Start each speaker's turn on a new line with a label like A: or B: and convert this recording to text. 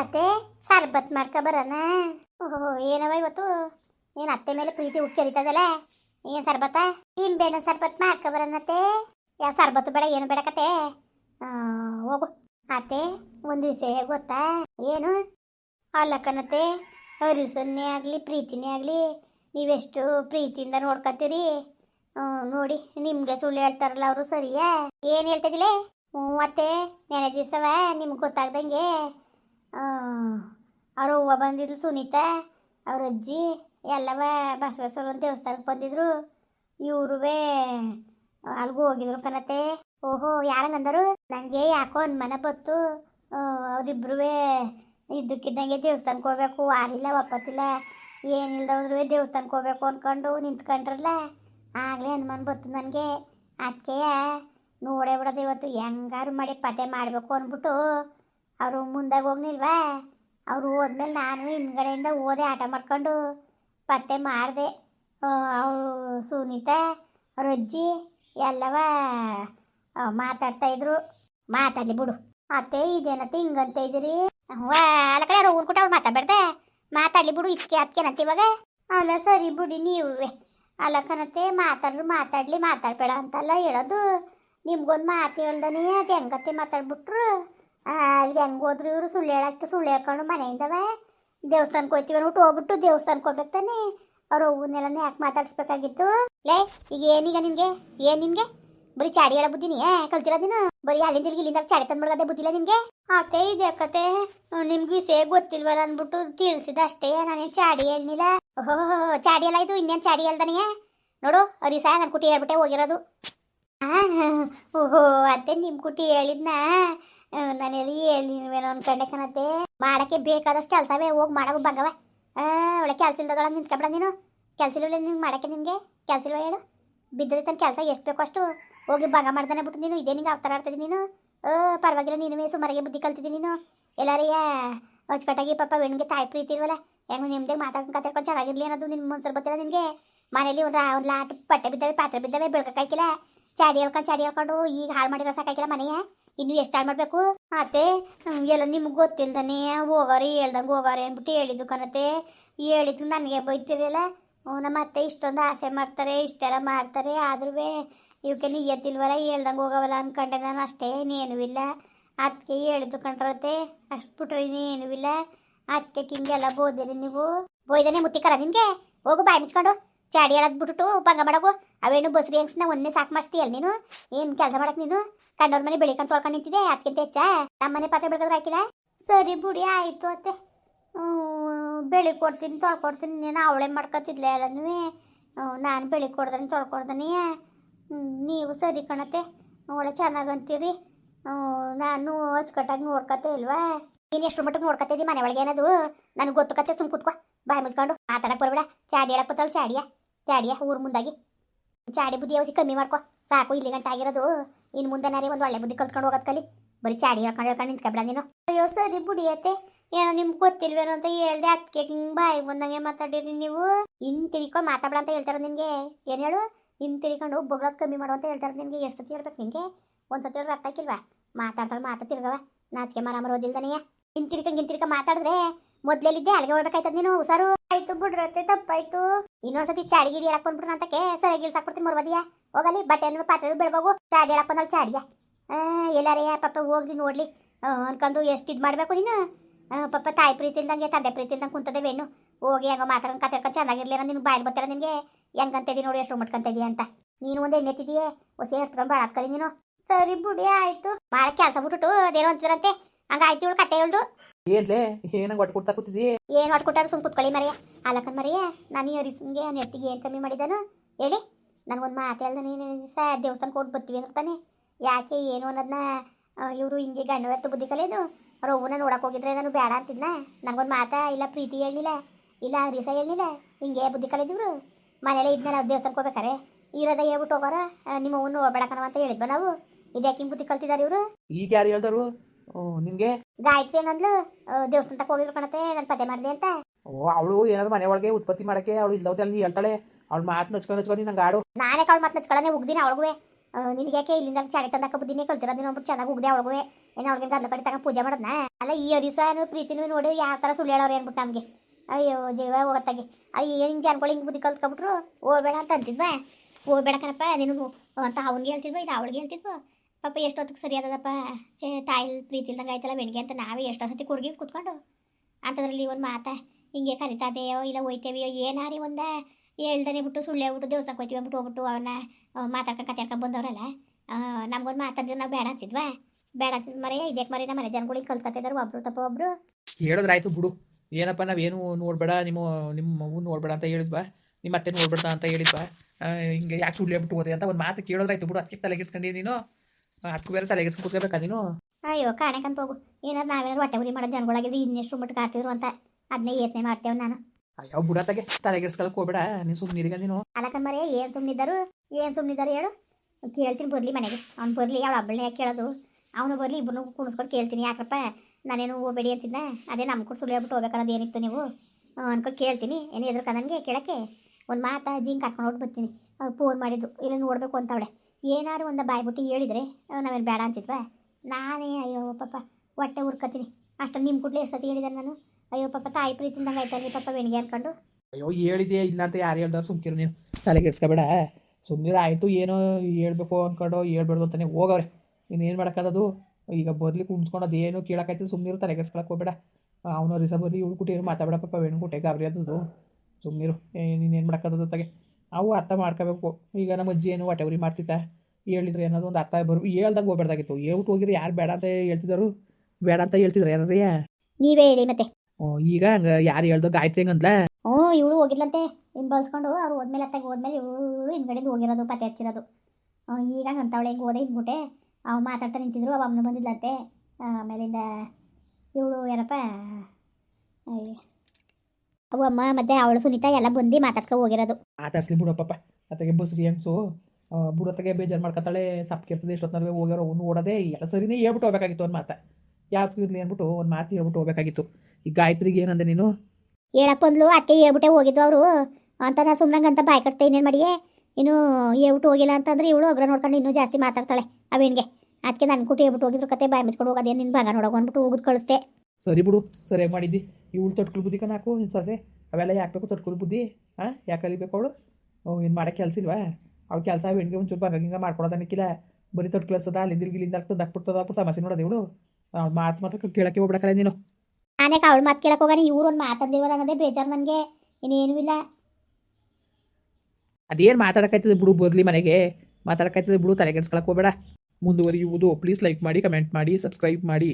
A: ಅತ್ತೆ ಸರ್ಬತ್ ಮಾಡ್ಕೊ ಬರೋಣ. ಓಹೋ, ಏನವ ಇವತ್ತು? ಏನು ಅತ್ತೆ ಮೇಲೆ ಪ್ರೀತಿ ಉಚ್ಚರಿತದಲ್ಲ ಏನು ಸರ್ಬತ್ತ? ಬೇಡ ಸರ್ಬತ್ ಮಾಡ್ಕೊ ಬರೋಣತ್ತೆ ಯಾವ ಸರ್ಬತ್ತು ಬೇಡ, ಏನು ಬೇಡ ಕತೆ. ಹೋಗು. ಅತ್ತೆ, ಒಂದು ವಿಷಯ ಗೊತ್ತಾ? ಏನು? ಅಲ್ಲ ಕಣತ್ತೆ ಸೊನ್ನೆ ಆಗಲಿ, ಪ್ರೀತಿನೇ ಆಗಲಿ, ನೀವೆಷ್ಟು ಪ್ರೀತಿಯಿಂದ ನೋಡ್ಕೊತೀರಿ ನೋಡಿ, ನಿಮಗೆ ಸುಳ್ಳು ಹೇಳ್ತಾರಲ್ಲ ಅವರು ಸರಿಯಾ? ಏನು ಹೇಳ್ತಿದ್ದಿಲ್ಲ ಹ್ಞೂ ಅತ್ತೆ ನೆನೆ ದಿವಸವ ನಿಮ್ಗೆ ಗೊತ್ತಾಗ್ದಂಗೆ ಬಂದಿದ್ಲು ಸುನೀತಾ, ಅವ್ರ ಅಜ್ಜಿ, ಎಲ್ಲವ ಬಸವೇಶ್ವರ ದೇವಸ್ಥಾನಕ್ಕೆ ಬಂದಿದ್ರು. ಇವ್ರುವೇ ಅಲ್ಗೂ ಹೋಗಿದ್ರು ಕನತೆ. ಓಹೋ, ಯಾರಂಗಂದರು? ನನಗೆ ಯಾಕೋ ಅನುಮಾನ ಬತ್ತು ಅವರಿಬ್ರು ಇದ್ದಕ್ಕಿದ್ದಂಗೆ ದೇವಸ್ಥಾನಕ್ಕೆ ಹೋಗ್ಬೇಕು. ಆರಿಲ್ಲ ಒಪ್ಪತ್ತಿಲ್ಲ. ಏನಿಲ್ಲದ್ರು ದೇವಸ್ಥಾನಕ್ಕೆ ಹೋಗ್ಬೇಕು ಅಂದ್ಕೊಂಡು ನಿಂತ್ಕೊಂಡ್ರಲ್ಲ? ಆಗಲೇ ಅನುಮಾನ ಬತ್ತು ನನಗೆ. ಅದಕ್ಕೆ ನೋಡೇ ಬಿಡೋದು ಇವತ್ತು ಹೆಂಗಾರು ಮಾಡಿ ಪತೆ ಮಾಡಬೇಕು ಅಂದ್ಬಿಟ್ಟು ಅವರು ಮುಂದಾಗ ಹೋಗ್ನಿಲ್ವಾ? ಅವರು ಹೋದ್ಮೇಲೆ ನಾನು ಹಿಂದ್ಗಡೆಯಿಂದ ಓದೆ ಆಟ ಮಾಡ್ಕೊಂಡು ಪತ್ತೆ ಮಾಡಿದೆ. ಅವರು ಸುನೀತಾ ಅವ್ರ ಅಜ್ಜಿ ಎಲ್ಲವ ಮಾತಾಡ್ತಾ ಇದ್ರು. ಮಾತಾಡ್ಲಿ ಬಿಡು. ಅತ್ತೆ, ಇದೇನತ್ತೆ, ಹಿಂಗಂತ ಇದ್ರಿ ಅಲ್ಲ ಕಡೆ ಅವ್ರು ಊರ್ಕೊಟ್ಟು ಅವ್ರು ಮಾತಾಡ್ಬೇಡ್ದೆ. ಮಾತಾಡ್ಲಿ ಬಿಡು ಇಚ್ಕೆ ಅದಕ್ಕೇನಂತ ಇವಾಗ? ಅಲ್ಲ, ಸರಿ ಬಿಡಿ ನೀವೇ. ಅಲ್ಲ ಕಣತ್ತೆ, ಮಾತಾಡ್ರು, ಮಾತಾಡಲಿ, ಮಾತಾಡ್ಬೇಡ ಅಂತಲ್ಲ ಹೇಳೋದು. ನಿಮ್ಗೊಂದು ಮಾತು ಹೇಳ್ದನೇ ಅದು ಹೆಂಗತ್ತೆ ಮಾತಾಡ್ಬಿಟ್ರು. ಅಲ್ಲಿ ಹೆಂಗೆ ಹೋದ್ರು ಇವರು ಸುಳ್ಳು ಹೇಳಕ್ಕೆ ಸುಳ್ಳು ಹೇಳ್ಕೊಂಡು ಮನೆಯಿಂದವೇ ದೇವಸ್ಥಾನಕ್ಕೆ ಹೋಗ್ತೀವಿ ಅಂದ್ಬಿಟ್ಟು ಹೋಗ್ಬಿಟ್ಟು ದೇವಸ್ಥಾನಕ್ಕೆ ಹೋಗ್ಬೇಕು ತಾನೆ ಅವ್ರು ಹೂವನ್ನೆಲ್ಲನೇ ಯಾಕೆ ಮಾತಾಡಿಸ್ಬೇಕಾಗಿತ್ತು ಲೇ ಈಗ ಏನೀಗ ನಿನಗೆ ಏನು ನಿನಗೆ ಬರೀ ಚಾಡಿ ಹೇಳ ಬುದ್ಧಿನಿ ಏ ಕಲ್ತಿರ ದಿನ ಬರೀ ಅಲ್ಲಿಂದ ಇಲ್ಲಿಂದ ಚಾಡಿ ತಂದ್ಬಿಡೋದೇ ಬುದ್ಧಿಲ್ಲ ನಿನಗೆ ಅತ್ತೆ ಇದೆ ಕತೆ ನಿಮ್ಗೆ ವಿಷಯ ಗೊತ್ತಿಲ್ವಲ್ಲ ಅಂದ್ಬಿಟ್ಟು ತಿಳಿಸಿದ ಅಷ್ಟೇ ನಾನೇನು ಚಾಡಿ ಹೇಳಿಲ್ಲ ಓಹೋ ಚಾಡಿ ಎಲ್ಲ ಇದು ಇನ್ನೇನು ಚಾಡಿ ಹೇಳ್ದಾನೆ ನೋಡು ಅರಿಸ ನನ್ನ ಕುಟಿ ಹೇಳ್ಬಿಟ್ಟೆ ಹೋಗಿರೋದು ಓಹೋ ಅದೇ ನಿಮ್ಮ ಕುಟಿ ಹೇಳಿದ್ನ ನಾನು ಎಲ್ಲಿ ಹೇಳಿಲ್ವೇನೋ ಅನ್ಕೊಂಡೆ ಕಣತ್ತೆ. ಮಾಡಕ್ಕೆ ಬೇಕಾದಷ್ಟು ಕೆಲಸವೇ, ಹೋಗಿ ಮಾಡೋ ಬಗ್ಗವ ಒಳ್ಳೆ ಕೆಲಸ ಇಲ್ದದೊಳ ನಿಂತ್ಕೊಬೇಡ ನೀನು ಕೆಲಸ ಇಲ್ಲ ನಿಂಗೆ ಮಾಡಕ್ಕೆ ನಿನಗೆ ಕೆಲಸ ಇಲ್ವ ಹೇಳು? ಬಿದ್ದರೆ ತನ್ನ ಕೆಲಸ ಎಷ್ಟು ಬೇಕೋ ಅಷ್ಟು ಹೋಗಿ ಬಗ ಮಾಡ್ದಾನೆ ಬಿಟ್ಟು ನೀನು, ಇದೇ ನಿಂಗೆ ಅವತಾರ ಆಡ್ತಿದ್ದಿ ನೀನು? ಪರವಾಗಿಲ್ಲ ನೀನು ಸುಮಾರಿಗೆ ಬುದ್ಧಿ ಕಲ್ತಿದ್ದಿ ನೀನು. ಎಲ್ಲಾರಿಯ ಅಚ್ಚುಕಟ್ಟಾಗಿ ಪಾಪ ಹೆಣ್ಣಿಗೆ ತಾಯಿ ಪ್ರೀತಿ ಇಲ್ವಲ್ಲ? ಹೆಂಗೆ ನಿಮ್ದೇ ಮಾತಾಡ್ಕೊಂಡು ಕತ್ಕೊಂಡು ಚೆನ್ನಾಗಿರ್ಲಿ ಅನ್ನೋದು ನಿನ್ನ ಮುನ್ಸರ್ ಬರ್ತಿಲ್ಲ ನಿನಗೆ? ಮನೇಲಿ ಒಂದು ಒಂದು ಲಾಟ್ ಪಟ್ಟೆ ಬಿದ್ದಾವೆ, ಪಾತ್ರೆ ಬಿದ್ದಾವೆ ಬೆಳ್ಕಾಕಿಲ್ಲ ಚಾಡಿ ಹೇಳ್ಕೊಂಡು ಚಾಡಿ ಹೇಳ್ಕೊಂಡು ಈಗ ಹಾಳು ಮಾಡಿರೋ ಸಾಕಾಕಿಲ್ಲ ಮನೆಯ ಇನ್ನು ಎಷ್ಟು ಹಾಳು ಮಾಡಬೇಕು? ಅತ್ತೆ ಎಲ್ಲ ನಿಮ್ಗೆ ಗೊತ್ತಿಲ್ದಾನೆ ಹೋಗೋರಿ, ಹೇಳ್ದಂಗೆ ಹೋಗೋರಿ ಅಂದ್ಬಿಟ್ಟು ಹೇಳಿದ್ದು ಕಣತೆ. ಹೇಳಿದ್ದು ನನಗೆ ಬೈತಿರಲ್ಲ ನಮ್ಮ ಅತ್ತೆ ಇಷ್ಟೊಂದು ಆಸೆ ಮಾಡ್ತಾರೆ, ಇಷ್ಟೆಲ್ಲ ಮಾಡ್ತಾರೆ. ಆದ್ರೂ ಇವಕ್ಕೆ ನಿಯತ್ತಿಲ್ವಲ್ಲ, ಹೇಳ್ದಂಗೆ ಹೋಗವಲ್ಲ ಅಂದ್ಕೊಂಡೆ ನಾನು ಅಷ್ಟೇ, ಇನ್ನೇನು ಇಲ್ಲ. ಅದಕ್ಕೆ ಹೇಳಿದ್ದು ಕಂಡ್ರತ್ತೆ ಅಷ್ಟು ಬಿಟ್ರಿ ಇನ್ನೇನು ಇಲ್ಲ. ಅದಕ್ಕೆ ಹಿಂಗೆಲ್ಲ ಬೋದಿರಿ ನೀವು. ಬೋಯ್ದಾನೆ ಮುತ್ತಿಕರ ನಿಮಗೆ? ಹೋಗು ಬಾಯಿ ಮುಚ್ಕೊಂಡು. ಚಾಡಿ ಹೇಳದ್ ಬಿಟ್ಟು ಭಂಗ ಮಾಡಕು ಅವೇನು ಬಸ್ರಿ ಹೆಂಗ್ಸ್ನ ಒಂದೇ ಸಾಕು ಮಾಡಿಸ್ತೀಯಲ್ಲ ನೀನು? ಏನು ಕೆಲಸ ಮಾಡಕ್ ನೀನು? ಕಂಡವ್ರ ಮನೆ ಬೆಳಿಕಂತ ತೊಳ್ಕೊಂಡು ನಿಂತಿದೆ ಅದಕ್ಕಿಂತ ಹೆಚ್ಚ? ನಮ್ಮ ಮನೆ ಪಾತ್ರೆ ಬೆಳಕದ್ರೆ ಹಾಕಿಲ್ಲ ಸರಿ ಬುಡಿ, ಆಯಿತು ಅತ್ತೆ. ಬೆಳಿ ಕೊಡ್ತೀನಿ, ತೊಳ್ಕೊಡ್ತೀನಿ. ನೀನು ಅವಳೆ ಮಾಡ್ಕೊತಿದ್ಲೆ ಎಲ್ಲನೂ ನಾನು ಬೆಳಿ ಕೊಡ್ದಾನೆ, ತೊಳ್ಕೊಡ್ದಾನೆ. ನೀವು ಸರಿ ಕಣತ್ತೆ. ಒಳ್ಳೆ ಚೆನ್ನಾಗಂತೀರಿ. ನಾನು ಅಚ್ಚುಕಟ್ಟಾಗಿ ನೋಡ್ಕತ್ತೆ ಇಲ್ವಾ? ನೀನು ಎಷ್ಟು ಮಟ್ಟಿಗೆ ನೋಡ್ಕತ್ತಿದ್ದಿ ಮನೆ ಒಳಗೆ ಏನದು? ನನಗೆ ಗೊತ್ತು ಕತ್ತೆ ಸುಮ್ ಕೂತ್ಕೋ. ಬಾಯಿ ಮುಚ್ಕೊಂಡು ಮಾತಾಡಕ್ಕೆ ಬರ್ಬೇಡ. ಚಾಡಿ ಹೇಳಕ್ ಬತ್ತಲ್ಲ ಚಾಡಿಯ? ಚಾಡಿಯ ಊರು ಮುಂದಾಗಿ. ಚಾಡಿ ಬುದ್ಧಿ ಯಾವಸಿ ಕಮ್ಮಿ ಮಾಡ್ಕೊ. ಸಾಕು, ಇಲ್ಲಿ ಗಂಟೆ ಆಗಿರೋದು. ಇನ್ನು ಮುಂದೆ ನಾರೇ ಒಂದು ಒಳ್ಳೆ ಬುದ್ಧಿ ಕಲ್ತ್ಕೊಂಡು ಹೋಗೋದು ಕಲಿ. ಬರೀ ಚಾಡಿ ಹೇಳ್ಕೊಂಡು ಹೇಳ್ಕೊಂಡು ನಿಂತ್ಕೊಬೇಡ ನೀನು. ಅಯ್ಯೋ, ಸರಿ ಬುಡಿಯತ್ತೆ ಏನೋ ನಿಮ್ಗೆ ಗೊತ್ತಿಲ್ವೇನೋ ಅಂತ ಹೇಳ್ದೆ. ಅದಕ್ಕೆ ಹಿಂಗೆ ಬಾಯಿ ಬಂದಂಗೆ ಮಾತಾಡಿರಿ ನೀವು. ಇನ್ ತಿರ್ಕೊಂಡು ಮಾತಾಡ ಅಂತ ಹೇಳ್ತಾರ ನಿಮಗೆ ಏನು ಹೇಳು? ಇನ್ ತಿರ್ಕೊಂಡು ಬೊಗಳೋದು ಕಮ್ಮಿ ಮಾಡು ಅಂತ ಹೇಳ್ತಾರೆ ನಿಮಗೆ ಎಷ್ಟು ಸತಿ ಹೇಳ್ಬೇಕು ನಿಮಗೆ ಒಂದು ಸತಿ ಅರ್ಥ ಆಗಿಲ್ವಾ? ಮಾತಾಡ್ತಾಳೆ ಮಾತಾ ತಿರ್ಗವ. ನಾಚಿಕೆ ಮರ ಮರೋದಿಲ್ದನೆಯ ಇನ್ ತಿರ್ಕಂಗೆ ಇನ್ ತಿರ್ಕ ಮಾತಾಡಿದ್ರೆ ಮೊದ್ಲೆಲ್ಲಿದ್ದೆ? ಅಲ್ಲಿಗೆ ಹೋಗ್ಬೇಕಾಯ್ತದ ನೀನು, ಹುಷಾರು? ಆಯ್ತು ಬಿಡ್ರತ್ತೆ ತಪ್ಪಾಯ್ತು. ಇನ್ನೊಂದ್ಸತಿ ಚಾಡಿ ಗಿಡಿ ಹೇಳಕ್ ಬಂದ್ಬಿಟ್ರು ಅಂತಕ್ಕೆ ಸರಿಯಾಗಿ ಇಳ್ಸಾಕ್ಬಿಡ್ತೀನಿ ಮರ್ಬದಿಯ ಹೋಗಲಿ, ಬಟ್ಟೆ ಪಾತ್ರೆ ಬೆಳಗೋಗು ಚಾಡಿ ಹೇಳಕ್ ಬಂದಳು ಚಾಡಿಯ. ಎಲ್ಲಾರೇ ಪಾಪ ಹೋಗ್ಲಿ ನೋಡ್ಲಿ. ಅನ್ಕೊಂಡು ಎಷ್ಟು ಇದು ಮಾಡಬೇಕು ನೀನು? ಪಾಪ ತಾಯಿ ಪ್ರೀತಿ ಇಲ್ದಂಗೆ ತಂದೆ ಪ್ರೀತಿ ಇಲ್ದಂಗೆ ಕುಂತದೆ ಬೇನು ಹೋಗಿ ಹೆಂಗೋ ಮಾತಾಡ್ಕೊಂಡು ಕತ್ಕೊಂಡು ಚೆನ್ನಾಗಿರ್ಲಿಲ್ಲ ನಿನ್ಗೆ ಬಾಯಲ್ಲಿ ಬರ್ತಾರ ನಿನಗೆ? ಹೆಂಗಂತಿದಿ ನೋಡಿ, ಎಷ್ಟು ಮಟ್ಕೊಂತಿದೀಯ ಅಂತ ನೀನು ಒಂದು ಓ ಹೊಸ ಎತ್ಕೊಂಡು ಬಾಳ ಕಲಿ ನೀನು. ಸರಿ ಬಿಡಿ, ಆಯ್ತು. ಭಾಳ ಕೆಲಸ ಬಿಟ್ಟು ಅದೇನೋ ಅಂತಿದ್ರಂತೆ. ಹಂಗ ಆಯ್ತು ಇವಳು ಕತೆ ಹೇಳ್ದು.
B: ಏನ್ಲೇ ಏನಂಗ್ ಒಟ್ಟು ಕೊಡ್ತಾ ಕೂತಿದ್ದಿ?
A: ಏನು ಮಾಡ್ಕೊಟ್ಟಾರು ಸುಮ್ ಕುತ್ಕೊಳ್ಳಿ ಮರಿಯ. ಆಲಕನ್ ಮರಿಯ ನಾನು ಈ ಅರಿಸನ್ಗೆ ನೆಟ್ಟಿಗೆ ಏನು ಕಮ್ಮಿ ಮಾಡಿದಾನು? ಹೇಳಿ. ನನಗೊಂದು ಮಾತು ಹೇಳ್ದ ನೀನು ದಿವಸ ದೇವಸ್ಥಾನಕ್ಕೆ ಹೋಗಿ ಬರ್ತೀವಿ ಅಂತಾನೆ. ಯಾಕೆ ಏನು ಅನ್ನೋದನ್ನ ಇವರು ಹಿಂಗೆ ಗಂಡ ಎತ್ತು ಬುದ್ಧಿ ಕಲಿಯೋದು ಅವ್ರ ಹೂವನ್ನ ನೋಡಕ್ಕೆ ಹೋಗಿದ್ರೆ ನಾನು ಬೇಡ ಅಂತಿದ್ನ. ನನಗೊಂದು ಮಾತಾ ಇಲ್ಲ ಪ್ರೀತಿ ಹೇಳಿಲ್ಲ ಇಲ್ಲ ಹರಿಸ ಹೇಳಿಲ್ಲ ಹಿಂಗೆ ಬುದ್ಧಿ ಕಲಿದಿವ್ರು ಮನೇಲೆ ಇದ್ನ ನಾವು ದೇವಸ್ಥಾನಕ್ಕೆ ಹೋಗ್ಬೇಕಾರೆ? ಇರೋದ ಹೇಳ್ಬಿಟ್ಟು ಹೋಗೋರ? ನಿಮ್ಮ ಅವ್ನು ನೋಡ್ಬೇಡಕನವ ಅಂತ ಹೇಳಿದ್ವ ನಾವು. ಇದ್ಯಾಕೆ ಹಿಂಗೆ ಬುದ್ಧಿ ಕಲ್ತಿದ್ದಾರೆ ಇವರು?
B: ಈಗ ಯಾರು ಹೇಳ್ದರು ನಿನ್ಗೆ?
A: ಗಾಯತ್ರಿ ಏನಂದ್ಲು? ದೇವಸ್ಥಾನ ತಕ ಹೋಗಿದ್ರು ಕಣತೆ ನಾನು ಪದೇ ಮಾಡಿದೆ ಅಂತ.
B: ಓ ಅವಳು ಏನಾದ್ರು ಮನೆ ಒಳಗೆ ಉತ್ಪತ್ತಿ ಮಾಡಕ್ಕೆ ಅವಳು ಇಲ್ದವತ್ತೆ ಅಲ್ಲಿ ಹೇಳ್ತಾಳೆ. ಅವಳು ಮಾತು ನಚ್ಕೊಂಡು ನಚ್ಕೊಂಡು ನಂಗೆ ಆಡು.
A: ನಾನೇ ಕಾಳು ಮತ್ತೆ ನಚ್ಕೊಳ್ಳನೆ ಉಗ್ದಿನ ಅವಳಿಗೂ ನಿನಗೆ ಯಾಕೆ ಇಲ್ಲಿಂದ ಚಾಡಿ ತಂದಾಕ ಬುದ್ಧಿನೇ ಕಲ್ತಿರೋದು ನೋಡ್ಬಿಟ್ಟು ಚೆನ್ನಾಗಿ ಉಗ್ದೆ ಅವಳಿಗೂ ಏನೋ ಅವ್ಳಿಗೆ ಗಂಧ ಕಡೆ ತಗೊಂಡು ಪೂಜೆ ಮಾಡೋದ್ನ? ಅಲ್ಲ ಈ ದಿವಸ ಪ್ರೀತಿನೂ ನೋಡಿ ಯಾವ ಥರ ಸುಳ್ಳು ಹೇಳೋರು ಏನ್ಬಿಟ್ಟು ನಮಗೆ. ಅಯ್ಯೋ ದೇವ ಹೋಗತ್ತಾಗೆ. ಅಯ್ಯ ಹಿಂಗೆ ಜನಗಳು ಹಿಂಗೆ ಬುದ್ಧಿ ಕಲ್ತ್ಕೊಬಿಟ್ರು? ಹೋಗ್ಬೇಡ ಅಂತ ಅಂತಿದ್ವಾ? ಹೋಗ್ಬೇಡ ಕಣಪ್ಪ ನೀನು ಅಂತ ಅವ್ನಿಗೆ ಹೇಳ್ತಿದ್ವ ಇದು ಅವಳಿಗೆ ಹೇಳ್ತಿದ್ವ? ಪಾಪ ಎಷ್ಟೊತ್ತಿಗೆ ಸರಿ ಅದದಪ್ಪ ಚೇ ತಾಯಿ ಪ್ರೀತಿ ಇಲ್ದಂಗೆ ಆಯ್ತಲ್ಲ ಬೆಣಿಗೆ ಅಂತ ನಾವೇ ಎಷ್ಟೋ ಸತಿ ಕುರ್ಗಿ ಕೂತ್ಕೊಂಡು. ಅಂಥದ್ರಲ್ಲಿ ಒಂದು ಮಾತಾ, ಹಿಂಗೆ ಕರಿತಾದೆಯೋ ಇಲ್ಲ ಹೋಯ್ತೇವೆಯೋ ಏನಾರಿ ಒಂದು ಹೇಳ್ದಾನೆ ಬಿಟ್ಟು ಸುಳ್ಳೆ ಬಿಟ್ಟು ದೇವಸ್ಥಾನಕ್ಕೆ ಹೋಯ್ತೀವಿ ಬಿಟ್ಟು ಹೋಗ್ಬಿಟ್ಟು ಅವನ್ನ ಮಾತಾಡ್ಕೊಂಡು ಕತ್ಯಾಡ್ಕೊಂಡು ಬಂದವರಲ್ಲ? ನಮ್ಗೊಂದು ಮಾತಾಡಿದ್ರೆ ನಾವು ಬೇಡ ಅಂತಿದ್ವಾ ಬೇಡ ಅಂತಿದ್ ಮರೆ ಇದಕ್ಕೆ ಮರೆ ನಮ್ಮ ಮನೆ ಜನಗಳಿಗೆ ಕಲ್ತ್ಕೊತಿದ್ದಾರೆ ಒಬ್ರು ತಪ್ಪ ಒಬ್ರು?
B: ಹೇಳಿದ್ರಾಯ್ತು ಬಿಡು. ಏನಪ್ಪ ನಾವೇನು ನೋಡಬೇಡ, ನಿಮ್ಮ ನಿಮ್ಮ ಮಗು ನೋಡಬೇಡ ಅಂತ ಹೇಳಿದ್ವಾ ನಿಮ್ಮ ಅತ್ತೆ ನೋಡ್ಬೇಡ ಅಂತ ಹೇಳಿದ್ವಾ. ಹಿಂಗೆ ಯಾಕೆ ಸುಳ್ಳು ಬಿಟ್ಟು ಹೋದೆ ಅಂತ ಒಂದು ಮಾತು ಕೇಳೋದ್ರಾಯ್ತು ಬಿಡು. ಅದಕ್ಕೆ ತಲೆಗೆಡ್ಸ್ಕೊಂಡಿ ನೀನು. ಅದಕ್ಕೂ ಬೇರೆ ತಲೆಗೆ ಕೂತ್ಕೋಬೇಕಾ ನೀನು
A: ಅಯ್ಯೋ ಕಾಣಕಂತ ಹೋಗು. ಏನಾದ್ರು ನಾವೇನಾದ್ರು ಹೊಟ್ಟೆ ಉರಿ ಮಾಡೋ ಜನಗಳಾಗಿದ್ರೆ ಇನ್ನೆಷ್ಟು ಮಟ್ಟ ಕಾಡ್ತಿದ್ರು ಅಂತ. ಅದನ್ನೇ ಯೋಚನೆ ಮಾಡ್ತೇವೆ ನಾನು.
B: ಅಯ್ಯೋ ಬುಡತ್ತಾಗೆ ತಲೆಗೆಡ್ಸ್ಕೊಳಕ್ಕೆ ಹೋಗ್ಬೇಡ. ನೀನು ಸುಮ್ಮನೆ ನೀನು
A: ಅಲಕನ್ ಮರೆ ಏನು ಸುಮ್ಮನಿದ್ದರು ಏನು ಸುಮ್ಮನಿದ್ದಾರೆ ಹೇಳು. ಕೇಳ್ತೀನಿ ಬರ್ಲಿ ಮನೆಗೆ. ಅವ್ನು ಬರ್ಲಿ ಅವಳು ಹಬ್ಬಳನ್ನ ಯಾಕೆ ಕೇಳೋದು? ಅವನು ಬರ್ಲಿ ಇಬ್ಬರನ್ನು ಕುಣಿಸ್ಕೊಂಡು ಕೇಳ್ತೀನಿ. ಯಾಕಪ್ಪ ನಾನೇನು ಹೋಗ್ಬೇಡಿ ಅಂತಿದ್ದ ಅದೇ ನಮ್ಮ ಕೂಡ ಸುಳ್ಳು ಹೇಳ್ಬಿಟ್ಟು ಹೋಗ್ಬೇಕನ್ನೋದು ಏನಿತ್ತು ನೀವು? ಅನ್ಕೊಂಡು ಕೇಳ್ತೀನಿ. ಏನು ಎದುರ್ಕಂದಂಗೆ ಕೇಳಕ್ಕೆ? ಒಂದು ಮಾತಾ ಜಿಂಗ್ ಕರ್ಕೊಂಡು ಹೊಟ್ಟು ಬರ್ತೀನಿ ಫೋನ್ ಮಾಡಿದ್ರು. ಇಲ್ಲ ನೋಡಬೇಕು ಅಂತವಳೆ ಏನಾರು ಒಂದು ಬಾಯ್ಬಿಟ್ಟು ಹೇಳಿದರೆ ನಾವೇನು ಬೇಡ ಅಂತಿದ್ವಾ? ನಾನೇ, ಅಯ್ಯೋ, ಪಾಪ, ಹೊಟ್ಟೆ ಹುಡ್ಕತೀನಿ ಅಷ್ಟು ನಿಮ್ಮ ಕೂಡಲೇ ಎಷ್ಟು ಸತಿ ಹೇಳಿದೆ ನಾನು? ಅಯ್ಯೋ, ಪಾಪ, ತಾಯಿ ಪ್ರೀತಿಂದಂಗೆ ಆಯ್ತಲ್ಲ ಪಾಪ, ಬೆಣಿಗೆ ಅನ್ಕೊಂಡು?
B: ಅಯ್ಯೋ ಹೇಳಿದೆ ಇಲ್ಲ ಅಂತ ಯಾರು ಹೇಳ್ದಾರು ಸುಮ್ಕಿರು ನೀನು. ತಲೆಗೆಡ್ಸ್ಕೊಬೇಡ ಸುಮ್ಮನೆ ಆಯಿತು, ಏನೋ ಹೇಳ್ಬೇಕು ಅಂದ್ಕೊಂಡು ಹೇಳ್ಬಾರ್ದು ಅಂತಾನೆ ಹೋಗವ್ರೆ. ಇನ್ನೇನು ಮಾಡೋಕ್ಕದದು? ಈಗ ಬರ್ಲಿ ಕುಣ್ಸ್ಕೊಂಡು ಅದೇನು ಕೇಳೋಕ್ಕಾಯ್ತು ಸುಮ್ಮನಿರು ತಲೆಗೆಡ್ಸ್ಕೊಳಕ್ಕೆ ಹೋಗ್ಬೇಡ. ಅವನು ರಿಸ ಬರ್ಲಿ, ಇವ್ಳು ಕುಟಿ ಏನು ಮಾತಾಡ ಪಾಪ ಗಾಬರಿ ಆದದ್ದು. ಸುಮ್ಮನಿರು ಏನು ಮಾಡೋಕ್ಕದದು ತಗೆ. ಅವು ಅರ್ಥ ಮಾಡ್ಕೋಬೇಕು. ಈಗ ನಮ್ಮ ಅಜ್ಜಿ ಏನು ಉರಿ ಮಾಡ್ತಿತ್ತ ಹೇಳಿದ್ರೆ ಅನ್ನೋದು ಒಂದು ಅರ್ಥ ಬರು ಹೇಳ್ದಂಗೆ ಹೋಗ್ಬಾರ್ದಾಗಿತ್ತು ಹೇಳ್ಬಿಟ್ಟು ಹೋಗಿರಿ ಯಾರು ಬೇಡ ಅಂತ ಹೇಳ್ತಿದ್ರು ಬೇಡ ಅಂತ ಹೇಳ್ತಿದ್ರು ಯಾರೇ
A: ನೀವೇ ಹೇಳಿ ಮತ್ತೆ.
B: ಈಗ ಹಂಗೆ ಯಾರು ಹೇಳ್ದೋ ಗಾಯತ್ರಿ ಹಂಗಂತ
A: ಹ್ಞೂ ಇವಳು ಹೋಗಿದ್ಲಂತೆ. ಹಿಂಬಲ್ಸ್ಕೊಂಡು ಅವ್ರು ಹೋದ್ಮೇಲೆ ಅತ್ತಾಗ ಹೋದ್ಮೇಲೆ ಇವಳು ಹಿಂದ್ಗಡೆದು ಹೋಗಿರೋದು ಪತ್ತೆ ಹಚ್ಚಿರೋದು. ಈಗ ಅಂತವಳೆ ಹಿಂಗೆ ಹೋದೆ ಹಿಂದ್ಬಿಟ್ಟೆ ಅವ್ ಮಾತಾಡ್ತಾ ನಿಂತಿದ್ರು ಅವ ಅಮ್ಮನ ಬಂದಿದ್ಲಂತೆ. ಆಮೇಲಿಂದ ಇವಳು ಏನಪ್ಪ ಅಯ್ಯ. ಅವು ಅಮ್ಮ ಮತ್ತೆ ಅವಳು ಸುನೀತಾ ಎಲ್ಲ ಬಂದು ಮಾತಾಡ್ಸ್ಕೊ ಹೋಗಿರೋದು.
B: ಮಾತಾಡ್ಸ್ಲಿ ಬಿಡಪ್ಪ ಅತ್ತಗೆ ಬಸ್ರಿ ಹೆಂಗ್ಸು ಬುಡತ್ತಗೆ ಬೇಜಾರು ಮಾಡ್ಕೊತಾಳೆ. ಸಪ್ಕಿರ್ತದೆ ನಡುವೆ ಹೋಗ್ಯಾರೋ ಒಂದು ಓಡೋದೇ ಎಲ್ಲ ಸರಿನೇ ಹೇಳ್ಬಿಟ್ಟು ಹೋಗ್ಬೇಕಾಗಿತ್ತು ಒಂದು ಮಾತು. ಯಾಕೆ ಇರಲಿ ಅಂದ್ಬಿಟ್ಟು ಒಂದು ಮಾತು ಹೇಳ್ಬಿಟ್ಟು ಹೋಗ್ಬೇಕಾಗಿತ್ತು. ಈ ಗಾಯತ್ರಿಗೆ ಏನಂದೆ ನೀನು?
A: ಹೇಳಪ್ಪ ಬಂದ್ಲು ಅತ್ತೆ ಹೇಳ್ಬಿಟ್ಟೆ ಹೋಗಿದ್ದು ಅವರು. ಅಂತ ನಾ ಸುಮ್ಮನಂಗೆ ಅಂತ ಬಾಯ್ ಕಟ್ತಾ ಇನ್ನೇನು ಮಾಡಿಯೇ? ಇನ್ನು ಹೇಳ್ಬಿಟ್ಟು ಹೋಗಿಲ್ಲ ಅಂತಂದ್ರೆ ಇವಳು ಒಗ್ರ ನೋಡ್ಕೊಂಡು ಇನ್ನೂ ಜಾಸ್ತಿ ಮಾತಾಡ್ತಾಳೆ ಅವೇನಿಗೆ? ಅದಕ್ಕೆ ನನ್ನ ಕೂಟಿ ಹೇಳ್ಬಿಟ್ಟು ಹೋಗಿದ್ರು ಕತೆ ಬಾಯ್ ಮುಚ್ಕೊಂಡು ಹೋಗೋದೇ ನಿನ್ನ ಭಾಗ ನೋಡೋಕೆ ಅಂದ್ಬಿಟ್ಟು ಹೋಗಿದ್ ಕಳಿಸ್ದೆ.
B: ಸರಿ ಬಿಡು ಸರಿಯಾಗಿ ಮಾಡಿದ್ದಿ. ಇವಳು ತೊಟ್ಕುಲ್ ಬುದ್ಧಿ ಕನಾಕು ನಿನ್ನ ಸೊಸೆ. ಅವೆಲ್ಲ ಯಾಕೆ ಬೇಕು ತೊಟ್ಕುಲ್ ಬುದ್ಧಿ? ಹಾಂ ಯಾಕೆ ಕಲಿಬೇಕು ಅವಳು? ಏನು ಮಾಡೋಕ್ಕೆ ಕೆಲಸ ಇಲ್ವಾ? ಅವ್ಳು ಕೆಲಸ ಹೆಣ್ಗೆ ಒಂಚೂರು ಬಂಗ ಹಿಂಗೆ ಮಾಡ್ಕೊಡೋದನ್ನಕ್ಕಿಲ್ಲ ಬರೀ ತೊಟ್ಕುಲಸದ ಅಲ್ಲಿಂದ ಇಲ್ಲಿಂದ ಆಗ್ತದೆ ಹಾಕ್ಬಿಡ್ತದ ಬಿಟ್ಟು ತಮಾಷೆ ನೋಡೋದು ಇವಳು. ಅವ್ಳು ಮಾತು ಮಾತ್ರ ಕೇಳಕ್ಕೆ ಹೋಗ್ಬಿಡಕಲ್ಲ ನೀನು.
A: ನಾನೇ ಅವಳು ಮಾತು ಕೇಳಕ್ಕೆ ಹೋಗಾನೆ ಇವ್ರು ಒಂದು ಮಾತಂದಿಲ್ವಲ್ಲ ಅನ್ನೋದೇ ಬೇಜಾರು ನನಗೆ. ಇನ್ನೇನು ಇಲ್ಲ.
B: ಅದೇನು ಮಾತಾಡೋಕೈತದೆ ಬಿಡು ಬರಲಿ ಮನೆಗೆ. ಮಾತಾಡೋಕೈತದೆ ಬಿಡು ತಲೆಗೆಡ್ಸ್ಕೊಳಕ್ಕೆ ಹೋಗಬೇಡ. ಮುಂದುವರಿಯುವುದು. ಪ್ಲೀಸ್ ಲೈಕ್ ಮಾಡಿ ಕಮೆಂಟ್ ಮಾಡಿ ಸಬ್ಸ್ಕ್ರೈಬ್ ಮಾಡಿ.